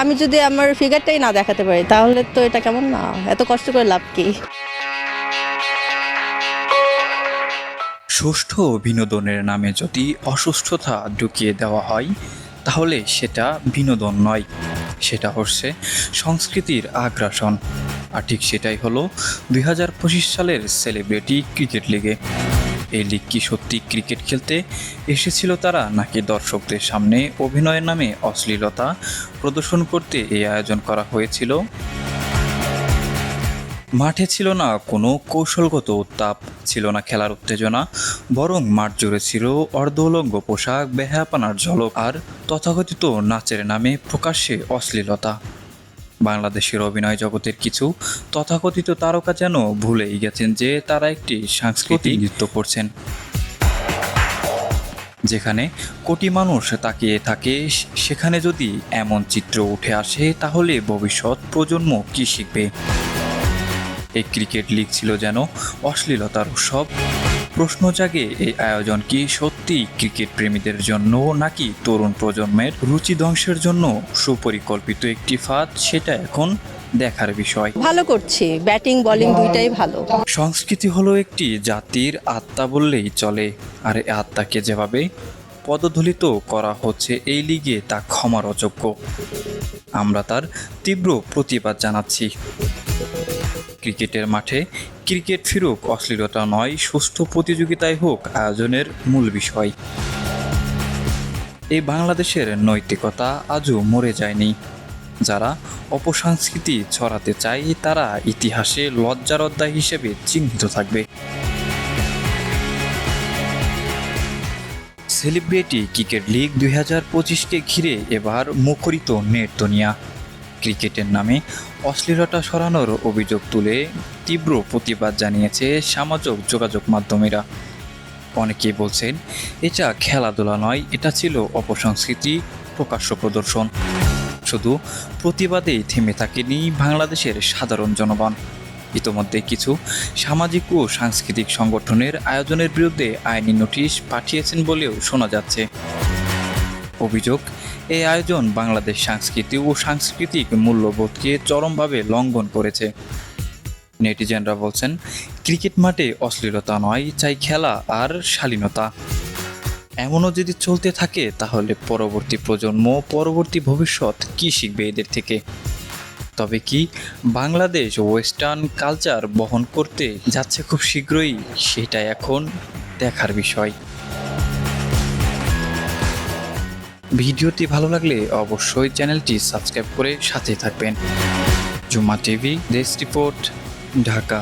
আমি যদি আমার ফিগারটাই না দেখাতে পারি, তাহলে তো এটা কেমন না? এত কষ্ট করে লাভ কি? সুষ্ঠু বিনোদনের নামে যদি অসুস্থতা ঢুকিয়ে দেওয়া হয়, তাহলে সেটা বিনোদন নয়। সেটা হচ্ছে সংস্কৃতির আগ্রাসন। আর ঠিক সেটাই হলো দুই হাজার পঁচিশ সালের সেলিব্রিটি ক্রিকেট লিগে এই লিগ কি সত্যি ক্রিকেট খেলতে এসেছিল তারা, নাকি দর্শকদের সামনে অভিনয়ের নামে অশ্লীলতা প্রদর্শন করতে এই আয়োজন করা হয়েছিল? মাঠে ছিল না, কোনো কৌশলগত উত্তাপ ছিল না খেলার উত্তেজনা, বরং মাঠ জুড়ে ছিল অর্ধলঙ্গ পোশাক বেহাপানার ঝলক আর তথাকথিত নাচের নামে প্রকাশ্যে অশ্লীলতা। বাংলাদেশের অভিনয় জগতের কিছু তথাকথিত তারকা যেন ভুলেই গেছেন যে তারা একটি সাংস্কৃতিক নৃত্য করছেন। যেখানে কোটি মানুষ তাকিয়ে থাকে সেখানে যদি এমন চিত্র উঠে আসে তাহলে ভবিষ্যৎ প্রজন্ম কি শিখবে? এই ক্রিকেট লিগ ছিল যেন অশ্লীলতার উৎসব। প্রশ্ন জাগে এই আয়োজন কি সত্যি ক্রিকেট প্রেমীদের জন্য নাকি তরুণ প্রজন্মের রুচি ধ্বংসের জন্য সুপরিকল্পিত একটি ফাঁদ? সেটা এখন দেখার বিষয়। ভালো করছি ব্যাটিং বোলিং দুইটাই ভালো। সংস্কৃতি হলো একটি জাতির আত্মা বললেই চলে আর এই আত্মাকে যেভাবে পদধলিত করা হচ্ছে এই লিগে তা ক্ষমার অযোগ্য। আমরা তার তীব্র প্রতিবাদ জানাচ্ছি। ক্রিকেটের মাঠে ক্রিকেট ফিরুক, অশ্লীলতা নয় সুস্থ প্রতিযোগিতায় হোক আয়োজনের মূল বিষয়। এই বাংলাদেশের নৈতিকতা আজও মরে যায়নি। যারা অপসংস্কৃতি ছড়াতে চায়, তারা ইতিহাসে লজ্জার অধ্যায় হিসেবে চিহ্নিত থাকবে। সেলিব্রিটি ক্রিকেট লিগ দুই হাজার পঁচিশকে ঘিরে এবার মুখরিত নেট দুনিয়া। ক্রিকেটের নামে অশ্লীলতা সরানোর অভিযোগ তুলে তীব্র প্রতিবাদ জানিয়েছে সামাজিক যোগাযোগ মাধ্যমেরা। অনেকেই বলছেন, এটা খেলাধুলা নয়, এটা ছিল অপসংস্কৃতি, প্রকাশ্য প্রদর্শন। শুধু প্রতিবাদেই থেমে থাকেনি বাংলাদেশের সাধারণ জনগণ। ইতোমধ্যে কিছু সামাজিক ও সাংস্কৃতিক সংগঠনের আয়োজনের বিরুদ্ধে আইনি নোটিশ পাঠিয়েছেন বলেও শোনা যাচ্ছে। অভিযোগ এই আয়োজন বাংলাদেশ সংস্কৃতি ও সাংস্কৃতিক মূল্যবোধকে চরমভাবে লঙ্ঘন করেছে। নেটিজেনরা বলছেন, ক্রিকেট মাঠে অশ্লীলতা নয়, চাই খেলা আর শালীনতা। এমনও যদি চলতে থাকে, তাহলে পরবর্তী প্রজন্ম, পরবর্তী ভবিষ্যৎ কি শিখবে এদের থেকে? তবে কি বাংলাদেশ ওয়েস্টার্ন কালচার বহন করতে যাচ্ছে খুব শীঘ্রই, সেটা এখন দেখার বিষয়। ভিডিওটি ভালো লাগলে অবশ্যই চ্যানেলটি সাবস্ক্রাইব করে সাথে থাকবেন। জুমা টিভি দেশ রিপোর্ট ঢাকা।